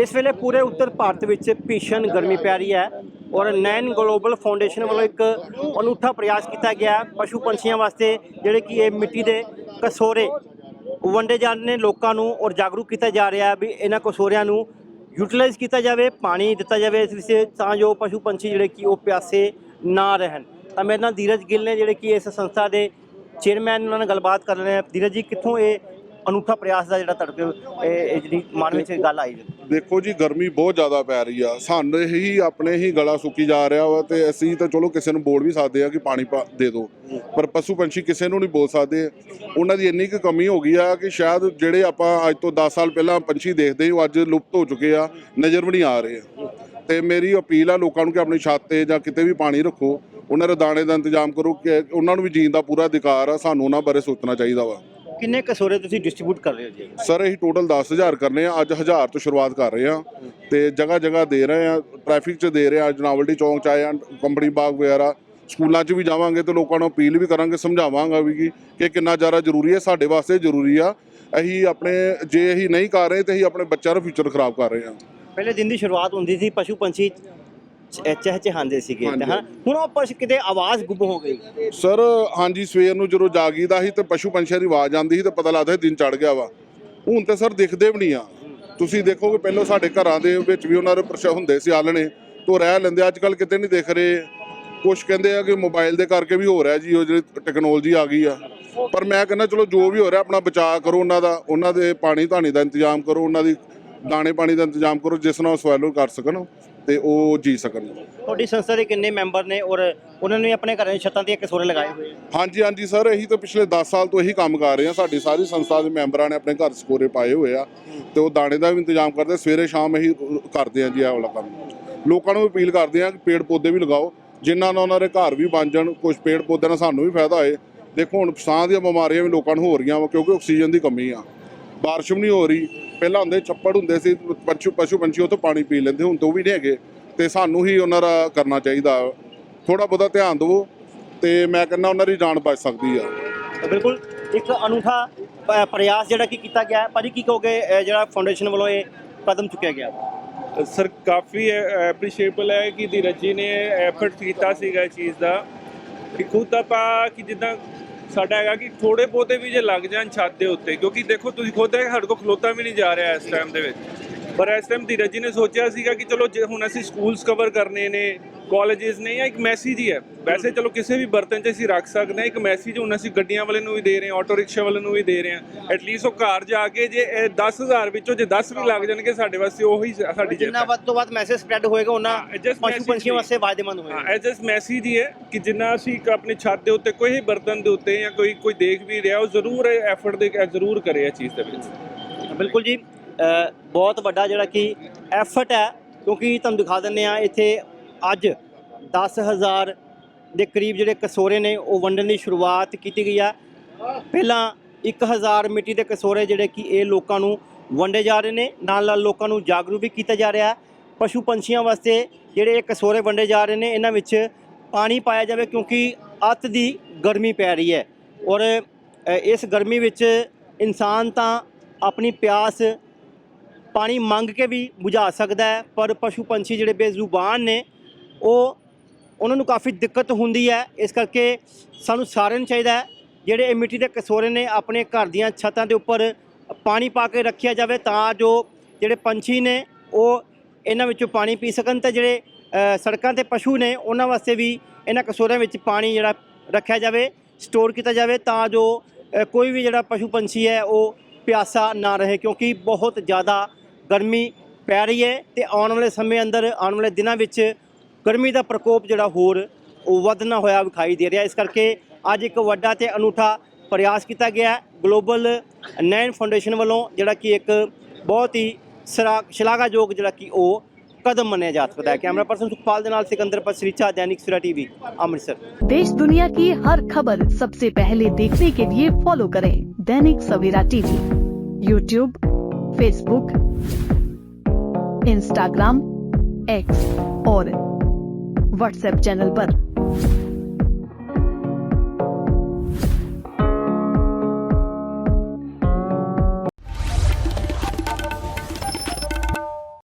ਇਸ ਵੇਲੇ ਪੂਰੇ ਉੱਤਰ ਭਾਰਤ ਵਿੱਚ ਭੀਸ਼ਣ ਗਰਮੀ ਪੈ ਰਹੀ ਹੈ ਔਰ ਨੈਨ ਗਲੋਬਲ ਫਾਊਂਡੇਸ਼ਨ ਵੱਲੋਂ ਇੱਕ ਅਨੂਠਾ ਪ੍ਰਯਾਸ ਕੀਤਾ ਗਿਆ ਪਸ਼ੂ ਪੰਛੀਆਂ ਵਾਸਤੇ, ਜਿਹੜੇ ਕਿ ਇਹ ਮਿੱਟੀ ਦੇ ਕਸੋਰੇ ਵੰਡੇ ਜਾਂਦੇ ਨੇ, ਲੋਕਾਂ ਨੂੰ ਔਰ ਜਾਗਰੂਕ ਕੀਤਾ ਜਾ ਰਿਹਾ ਵੀ ਇਹਨਾਂ ਕਸੋਰਿਆਂ ਨੂੰ ਯੂਟਿਲਾਈਜ਼ ਕੀਤਾ ਜਾਵੇ, ਪਾਣੀ ਦਿੱਤਾ ਜਾਵੇ, ਇਸ ਵਿੱਚ ਤਾਂ ਜੋ ਪਸ਼ੂ ਪੰਛੀ ਜਿਹੜੇ ਕਿ ਉਹ ਪਿਆਸੇ ਨਾ ਰਹਿਣ। ਤਾਂ ਮੇਰੇ ਨਾਲ ਧੀਰਜ ਗਿੱਲ ਨੇ, ਜਿਹੜੇ ਕਿ ਇਸ ਸੰਸਥਾ ਦੇ ਚੇਅਰਮੈਨ ਉਹਨਾਂ ਨਾਲ ਗੱਲਬਾਤ ਕਰ ਰਹੇ ਹਾਂ। ਧੀਰਜ ਜੀ, ਕਿੱਥੋਂ ਇਹ ਅਨੂਠਾ ਪ੍ਰਯਾਸ ਦਾ ਜਿਹੜਾ ਤੁਹਾਡੇ ਇਹ ਜਿਹੜੀ ਮਨ ਵਿੱਚ ਗੱਲ ਆਈ ਦੇਖੋ ਜੀ, ਗਰਮੀ ਬਹੁਤ ਜ਼ਿਆਦਾ ਪੈ ਰਹੀ ਆ। ਸਾਨੂੰ ਹੀ ਆਪਣੇ ਹੀ ਗਲਾ ਸੁੱਕੀ ਜਾ ਰਿਹਾ ਵਾ ਤੇ ਅਸੀਂ ਤਾਂ ਚਲੋ ਕਿਸੇ ਨੂੰ ਬੋਲ ਵੀ ਸਕਦੇ ਆ ਕਿ ਪਾਣੀ ਪਾ- ਦੇ ਦਿਓ ਪਰ ਪਸ਼ੂ ਪੰਛੀ ਕਿਸੇ ਨੂੰ ਨਹੀਂ ਬੋਲ ਸਕਦੇ। ਉਹਨਾਂ ਦੀ ਇੰਨੀ ਕੁ ਕਮੀ ਹੋ ਗਈ ਆ ਕਿ ਸ਼ਾਇਦ ਜਿਹੜੇ ਆਪਾਂ ਅੱਜ ਤੋਂ 10 ਸਾਲ ਪਹਿਲਾਂ ਪੰਛੀ ਦੇਖਦੇ ਉਹ ਅੱਜ ਲੁਪਤ ਹੋ ਚੁੱਕੇ ਆ, ਨਜ਼ਰ ਵੀ ਨਹੀਂ ਆ ਰਹੇ। ਤੇ ਮੇਰੀ ਅਪੀਲ ਆ ਲੋਕਾਂ ਨੂੰ ਕਿ ਆਪਣੀ ਛੱਤ ਤੇ ਜਾਂ ਕਿਤੇ ਵੀ ਪਾਣੀ ਰੱਖੋ। ਉਹਨਾਂ ਦੇ ਦਾਣੇ ਦਾ ਇੰਤਜ਼ਾਮ ਕਰੋ ਕਿ ਉਹਨਾਂ ਨੂੰ ਵੀ ਜੀਣ ਦਾ ਪੂਰਾ ਅਧਿਕਾਰ ਆ। ਸਾਨੂੰ ਉਹਨਾਂ ਬਾਰੇ ਸੋਚਣਾ ਚਾਹੀਦਾ ਵਾ। ਕਿੰਨੇ ਕਸੋਰੇ ਤੁਸੀਂ ਡਿਸਟ੍ਰੀਬਿਊਟ ਕਰ ਰਹੇ ਹੋ ਜੀ? ਸਰ ਅਸੀਂ ਟੋਟਲ 10000 ਕਰਨੇ ਆ। ਅੱਜ 1000 ਤੋਂ ਸ਼ੁਰੂਆਤ ਕਰ ਰਹੇ ਆ ਤੇ ਜਗ੍ਹਾ ਜਗ੍ਹਾ ਦੇ ਰਹੇ ਆ। ਟ੍ਰੈਫਿਕ 'ਚ ਦੇ ਰਹੇ ਆ। ਜਨਾਵਲਟੀ ਚੌਂਕ 'ਚ ਆਏ ਆ। ਕੰਪਨੀ ਬਾਗ ਵਗੈਰਾ। ਸਕੂਲਾਂ 'ਚ ਵੀ ਜਾਵਾਂਗੇ ਤੇ ਲੋਕਾਂ ਨੂੰ ਅਪੀਲ ਵੀ ਕਰਾਂਗੇ ਸਮਝਾਵਾਂਗਾ ਵੀ ਕਿ- ਕਿੰਨਾ ਜ਼ਿਆਦਾ ਜ਼ਰੂਰੀ ਹੈ ਸਾਡੇ ਵਾਸਤੇ ਜ਼ਰੂਰੀ ਆ। ਅਸੀਂ ਆਪਣੇ ਜੇ ਅਸੀਂ ਨਹੀਂ ਕਰ ਰਹੇ ਤੇ ਅਸੀਂ ਆਪਣੇ ਬੱਚਿਆਂ ਦਾ ਫਿਊਚਰ ਖਰਾਬ ਕਰ ਰਹੇ ਆ। ਪਹਿਲੇ ਦਿਨ ਦੀ ਸ਼ੁਰੂਆਤ ਹੁੰਦੀ ਸੀ ਪਸ਼ੂ ਪੰਛੀ ਚਹਿਚਹਾਉਂਦੇ ਸੀਗੇ ਤੇ। ਹਾਂ। ਹੁਣ ਉਹ ਪਸ਼ ਕਿਤੇ ਆਵਾਜ਼ ਗੁੰਮ ਹੋ ਗਈ। ਸਰ ਹਾਂਜੀ ਸਵੇਰ ਨੂੰ ਜਦੋਂ ਜਾਗੀਦਾ ਸੀ ਤੇ ਪਸ਼ੂ ਪੰਛੀਆਂ ਦੀ ਆਵਾਜ਼ ਆਉਂਦੀ ਸੀ ਤੇ ਪਤਾ ਲੱਗਦਾ ਸੀ ਦਿਨ ਚੜ ਗਿਆ ਵਾ। ਹੁਣ ਤੇ ਸਰ ਦਿਖਦੇ ਵੀ ਨਹੀਂ ਆ। ਤੁਸੀਂ ਦੇਖੋਗੇ ਪਹਿਲਾਂ ਸਾਡੇ ਘਰਾਂ ਦੇ ਵਿੱਚ ਵੀ ਉਹਨਾਂ ਦੇ ਪ੍ਰਸ਼ ਹੁੰਦੇ ਸੀ ਆਲਣੇ ਤੋਂ ਰਹਿ ਲੈਂਦੇ ਅੱਜ ਕੱਲ ਕਿਤੇ ਨਹੀਂ ਦਿਖ ਰਹੇ। ਕੁਝ ਕਹਿੰਦੇ ਆ ਕਿ ਮੋਬਾਈਲ ਦੇ ਕਰਕੇ ਵੀ ਹੋ ਰਿਹਾ ਜੀ ਉਹ ਜਿਹੜੀ ਟੈਕਨੋਲੋਜੀ ਆ ਗਈ ਆ। ਪਰ ਮੈਂ ਕਹਿੰਦਾ ਚਲੋ ਜੋ ਵੀ ਹੋ ਰਿਹਾ ਆਪਣਾ ਬਚਾਅ ਕਰੋ ਉਹਨਾਂ ਦਾ। ਉਹਨਾਂ ਦੇ ਪਾਣੀ ਧਾਣੀ ਦਾ ਇੰਤਜ਼ਾਮ ਕਰੋ ਉਹਨਾਂ ਦੀ ਦਾਣੇ ਪਾਣੀ ਦਾ ਇੰਤਜ਼ਾਮ ਕਰੋ ਜਿਸ ਨਾਲ ਉਹ ਸਵੈਲੋ ਕਰ ਸਕਣ। ਤੇ ਉਹ ਜੀ ਸਕਣ। ਤੁਹਾਡੀ ਸੰਸਥਾ ਦੇ ਕਿੰਨੇ ਮੈਂਬਰ ਨੇ ਔਰ ਉਹਨਾਂ ਨੇ ਆਪਣੇ ਘਰਾਂ ਦੀ ਛੱਤਾਂ ਤੇ ਕਸੋਰੇ ਲਗਾਏ ਹੋਏ ਆ? ਹਾਂਜੀ ਹਾਂਜੀ ਸਰ ਇਹੀ ਤਾਂ ਪਿਛਲੇ 10 ਸਾਲ ਤੋਂ ਇਹੀ ਕੰਮ ਕਰ ਰਹੇ ਆ ਸਾਡੀ ਸਾਰੀ ਸੰਸਥਾ ਦੇ ਮੈਂਬਰਾਂ ਨੇ ਆਪਣੇ ਘਰ ਸਕੋਰੇ ਪਾਏ ਹੋਏ ਆ ਤੇ ਉਹ ਦਾਣੇ ਦਾ ਵੀ ਇੰਤਜ਼ਾਮ ਕਰਦੇ ਸਵੇਰੇ ਸ਼ਾਮ ਇਹੀ ਕਰਦੇ ਆ ਜੀ ਇਹ ਵਾਲਾ ਕੰਮ। ਲੋਕਾਂ ਨੂੰ ਅਪੀਲ ਕਰਦੇ ਆ ਕਿ ਪੇੜ ਪੌਦੇ ਵੀ ਲਗਾਓ। ਜਿਨ੍ਹਾਂ ਨਾਲ ਉਹਨਾਂ ਦੇ ਘਰ ਵੀ ਬਣ ਜਾਣ ਕੁਝ ਪੇੜ ਪੌਦਿਆਂ ਨਾਲ ਸਾਨੂੰ ਵੀ ਫਾਇਦਾ ਹੋਏ। ਦੇਖੋ ਹੁਣ ਸਾਹ ਦੀਆਂ ਬਿਮਾਰੀਆਂ ਵੀ ਲੋਕਾਂ ਨੂੰ ਹੋ ਰਹੀਆਂ ਵਾ ਕਿਉਂਕਿ ਆਕਸੀਜਨ ਦੀ ਕਮੀ ਆ। ਬਾਰਿਸ਼ ਵੀ ਨਹੀਂ ਹੋ ਰਹੀ। ਪਹਿਲਾਂ ਹੁੰਦੇ ਛੱਪੜ ਹੁੰਦੇ ਸੀ ਪਸ਼ੂ ਪਸ਼ੂ ਪੰਛੀ ਉਹ ਤੋਂ ਪਾਣੀ ਪੀ ਲੈਂਦੇ ਹੁਣ ਤਾਂ ਵੀ ਨਹੀਂ ਹੈਗੇ। ਤੇ ਸਾਨੂੰ ਹੀ ਉਹਨਾਂ ਦਾ ਕਰਨਾ ਚਾਹੀਦਾ। ਥੋੜਾ ਬਹੁਤਾ ਧਿਆਨ ਦਿਵੋ ਤੇ ਮੈਂ ਕਹਿੰਦਾ ਉਹਨਾਂ ਦੀ ਜਾਨ ਬਚ ਸਕਦੀ ਆ। ਬਿਲਕੁਲ ਇੱਕ ਅਨੂਠਾ ਪ੍ਰਯਾਸ ਜਿਹੜਾ ਕਿ ਕੀਤਾ ਗਿਆ। ਭਾਜੀ ਕੀ ਕਹੋਗੇ ਜਿਹੜਾ ਫਾਊਂਡੇਸ਼ਨ ਵੱਲੋਂ ਇਹ ਕਦਮ ਚੁੱਕਿਆ ਗਿਆ? ਸਰ ਕਾਫੀ ਐਪਰੀਸ਼ੀਏਬਲ ਹੈ ਕਿ ਧੀਰਜ ਜੀ ਨੇ ਐਫਰਟ ਕੀਤਾ ਸੀਗਾ ਇਸ ਚੀਜ਼ ਦਾ। ਕਿ ਖੁਦ ਆਪਾਂ ਕਿ ਜਿੱਦਾਂ ਸਾਡਾ ਹੈਗਾ ਕਿ ਥੋੜੇ ਬਹੁਤੇ ਵੀ ਜੇ ਲੱਗ ਜਾਣ ਛੱਤ ਦੇ ਉੱਤੇ, ਕਿਉਂਕਿ ਦੇਖੋ ਤੁਸੀਂ ਖੁਦ ਹੈ ਸਾਡੇ ਕੋਲ ਖਲੋਤਾ ਵੀ ਨਹੀਂ ਜਾ ਰਿਹਾ ਇਸ ਟਾਈਮ ਦੇ ਵਿੱਚ। ਪਰ ਇਸ ਟਾਈਮ ਧੀਰਜ ਜੀ ਨੇ ਸੋਚਿਆ ਸੀਗਾ ਕਿ ਚਲੋ ਜੇ ਹੁਣ ਅਸੀਂ ਸਕੂਲਸ ਕਵਰ ਕਰਨੇ ਨੇ ਕਾਲਜਸ ਨੇ ਜਾਂ ਇੱਕ ਮੈਸੇਜ ਹੀ ਹੈ ਵੈਸੇ ਚਲੋ ਕਿਸੇ ਵੀ ਬਰਤਨ 'ਚ ਅਸੀਂ ਰੱਖ ਸਕਦੇ ਹਾਂ ਇੱਕ ਮੈਸੇਜ ਹੁਣ ਅਸੀਂ ਗੱਡੀਆਂ ਵਾਲੇ ਨੂੰ ਵੀ ਦੇ ਰਹੇ ਹਾਂ ਆਟੋ ਰਿਕਸ਼ਾ ਵਾਲੇ ਨੂੰ ਵੀ ਦੇ ਰਹੇ ਹਾਂ ਐਟਲੀਸਟ ਉਹ ਘਰ ਜਾ ਕੇ ਜੇ ਇਹ 10000 ਵਿੱਚੋਂ ਜੇ 10 ਵੀ ਲੱਗ ਜਾਣਗੇ ਸਾਡੇ ਵਾਸਤੇ ਉਹੀ ਸਾਡੀ ਜੇਬ ਜਿੰਨਾ ਵੱਧ ਤੋਂ ਵੱਧ ਮੈਸੇਜ ਸਪਰੈਡ ਹੋਏਗਾ ਉਹਨਾਂ ਪਸ਼ੂ ਪੰਛੀਆਂ। ਵਾਸਤੇ ਫਾਇਦੇਮੰਦ ਹੋਏਗਾ ਹਾਂ ਐਜ ਮੈਸੇਜ ਹੀ ਹੈ ਕਿ ਜਿੰਨਾ ਅਸੀਂ ਇੱਕ ਆਪਣੀ ਛੱਤ ਦੇ ਉੱਤੇ ਕੋਈ ਬਰਤਨ ਦੇ ਉੱਤੇ ਜਾਂ ਕੋਈ ਕੋਈ ਦੇਖ ਵੀ ਰਿਹਾ ਉਹ ਜ਼ਰੂਰ ਐਫਰਟ ਦੇ ਜ਼ਰੂਰ ਕਰੇ ਇਹ ਚੀਜ਼ ਦੇ ਵਿੱਚ ਬਿਲਕੁਲ ਜੀ ਬਹੁਤ ਵੱਡਾ ਜਿਹੜਾ ਕਿ ਐਫਰਟ ਹੈ ਕਿਉਂਕਿ ਤੁਹਾਨੂੰ ਦਿਖਾ ਦਿੰਦੇ ਆ ਇੱਥੇ ਅੱਜ 10000 ਦੇ ਕਰੀਬ ਜਿਹੜੇ ਕਸੋਰੇ ਨੇ, ਉਹ ਵੰਡਣ ਦੀ ਸ਼ੁਰੂਆਤ ਕੀਤੀ ਗਈ ਆ। ਪਹਿਲਾਂ 1000 ਮਿੱਟੀ ਦੇ ਕਸੋਰੇ ਜਿਹੜੇ ਕਿ ਇਹ ਲੋਕਾਂ ਨੂੰ ਵੰਡੇ ਜਾ ਰਹੇ ਨੇ, ਨਾਲ ਨਾਲ ਲੋਕਾਂ ਨੂੰ ਜਾਗਰੂਕ ਵੀ ਕੀਤਾ ਜਾ ਰਿਹਾ। ਪਸ਼ੂ ਪੰਛੀਆਂ ਵਾਸਤੇ ਜਿਹੜੇ ਇਹ ਕਸੋਰੇ ਵੰਡੇ ਜਾ ਰਹੇ ਨੇ, ਇਹਨਾਂ ਵਿੱਚ ਪਾਣੀ ਪਾਇਆ ਜਾਵੇ ਕਿਉਂਕਿ ਅੱਤ ਦੀ ਗਰਮੀ ਪੈ ਰਹੀ ਹੈ। ਔਰ ਇਸ ਗਰਮੀ ਵਿੱਚ ਇਨਸਾਨ ਤਾਂ ਆਪਣੀ ਪਿਆਸ ਪਾਣੀ ਮੰਗ ਕੇ ਵੀ ਬੁਝਾ ਸਕਦਾ ਹੈ, ਪਰ ਪਸ਼ੂ ਪੰਛੀ ਜਿਹੜੇ ਬੇਜ਼ੁਬਾਨ ਨੇ ਉਹ ਉਹਨਾਂ ਨੂੰ ਕਾਫੀ ਦਿੱਕਤ ਹੁੰਦੀ ਹੈ। ਇਸ ਕਰਕੇ ਸਾਨੂੰ ਸਾਰਿਆਂ ਨੂੰ ਚਾਹੀਦਾ ਹੈ, ਜਿਹੜੇ ਇਹ ਮਿੱਟੀ ਦੇ ਕਸੋਰੇ ਨੇ, ਆਪਣੇ ਘਰ ਦੀਆਂ ਛੱਤਾਂ ਦੇ ਉੱਪਰ ਪਾਣੀ ਪਾ ਕੇ ਰੱਖਿਆ ਜਾਵੇ ਤਾਂ ਜੋ ਜਿਹੜੇ ਪੰਛੀ ਨੇ, ਉਹ ਇਹਨਾਂ ਵਿੱਚੋਂ ਪਾਣੀ ਪੀ ਸਕਣ ਤੇ ਜਿਹੜੇ ਸੜਕਾਂ ਤੇ ਪਸ਼ੂ ਨੇ, ਉਹਨਾਂ ਵਾਸਤੇ ਵੀ ਇਹਨਾਂ ਕਸੋਰਿਆਂ ਵਿੱਚ ਪਾਣੀ ਜਿਹੜਾ ਰੱਖਿਆ ਜਾਵੇ, ਸਟੋਰ ਕੀਤਾ ਜਾਵੇ ਤਾਂ ਜੋ ਕੋਈ ਵੀ ਜਿਹੜਾ ਪਸ਼ੂ ਪੰਛੀ ਹੈ, ਉਹ ਪਿਆਸਾ ਨਾ ਰਹੇ ਕਿਉਂਕਿ ਬਹੁਤ ਜ਼ਿਆਦਾ ਗਰਮੀ ਪੈ ਰਹੀ ਹੈ ਤੇ ਆਉਣ ਵਾਲੇ ਸਮੇਂ ਅੰਦਰ, ਆਉਣ ਵਾਲੇ ਦਿਨਾਂ ਵਿੱਚ ਗਰਮੀ ਦਾ ਪ੍ਰਕੋਪ ਜਿਹੜਾ ਹੋਰ ਉਹ ਵਧਣਾ ਹੋਇਆ ਵਿਖਾਈ ਦੇ ਰਿਹਾ ਇਸ ਕਰਕੇ ਅੱਜ ਇੱਕ ਵੱਡਾ ਤੇ ਅਨੂਠਾ ਪ੍ਰਯਾਸ ਕੀਤਾ ਗਿਆ ਹੈ ਗਲੋਬਲ ਨੈਨ ਫਾਊਂਡੇਸ਼ਨ ਵੱਲੋਂ ਜਿਹੜਾ ਕਿ ਇੱਕ ਬਹੁਤ ਹੀ ਸਰਾ- ਸ਼ਲਾਘਾਯੋਗ ਜਿਹੜਾ ਕਿ ਉਹ ਕਦਮ ਮੰਨਿਆ ਜਾ ਸਕਦਾ ਹੈ ਕੈਮਰਾ ਪਰਸਨ ਸੁਖਪਾਲ ਦੇ ਨਾਲ ਸਿਕੰਦਰ ਪਸਰੀਚਾ दैनिक सवेरा टीवी अमृतसर देश दुनिया की हर खबर सबसे पहले देखने के लिए फॉलो करें Dainik Savera TV YouTube Facebook Instagram X और व्हाट्सएप चैनल पर।